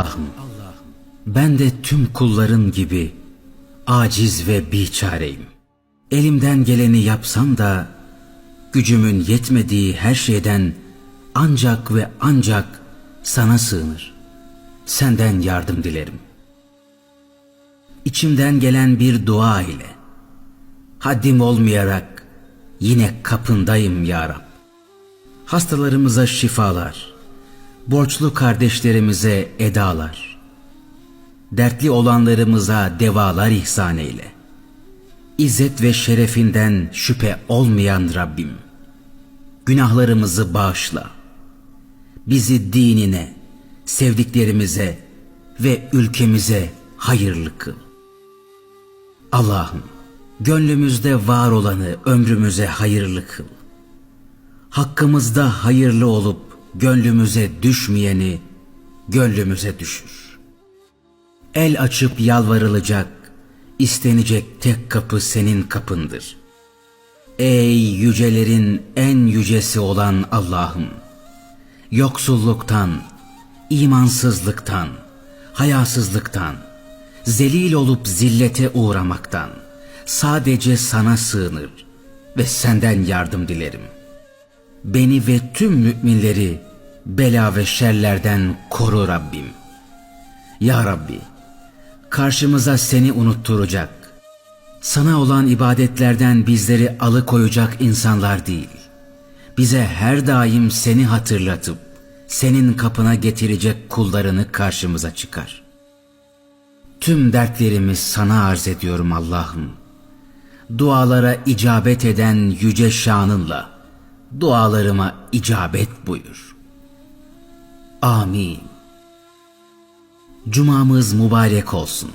Allah'ım ben de tüm kulların gibi aciz ve biçareyim. Elimden geleni yapsam da gücümün yetmediği her şeyden ancak ve ancak sana sığınır. Senden yardım dilerim. İçimden gelen bir dua ile haddim olmayarak yine kapındayım ya Rab. Hastalarımıza şifalar, borçlu kardeşlerimize edalar, dertli olanlarımıza devalar ihsan eyle. İzzet ve şerefinden şüphe olmayan Rabbim, günahlarımızı bağışla. Bizi dinine, sevdiklerimize ve ülkemize hayırlı kıl. Allah'ım, gönlümüzde var olanı ömrümüze hayırlı kıl. Hakkımızda hayırlı olup gönlümüze düşmeyeni gönlümüze düşür. El açıp yalvarılacak, istenecek tek kapı senin kapındır. Ey yücelerin en yücesi olan Allah'ım! Yoksulluktan, imansızlıktan, hayasızlıktan, zelil olup zillete uğramaktan sadece sana sığınır ve senden yardım dilerim. Beni ve tüm müminleri bela ve şerlerden koru Rabbim. Ya Rabbi, karşımıza seni unutturacak, sana olan ibadetlerden bizleri alıkoyacak insanlar değil, bize her daim seni hatırlatıp, senin kapına getirecek kullarını karşımıza çıkar. Tüm dertlerimi sana arz ediyorum Allah'ım. Dualara icabet eden yüce şanınla, dualarıma icabet buyur. Amin. Cumamız mübarek olsun.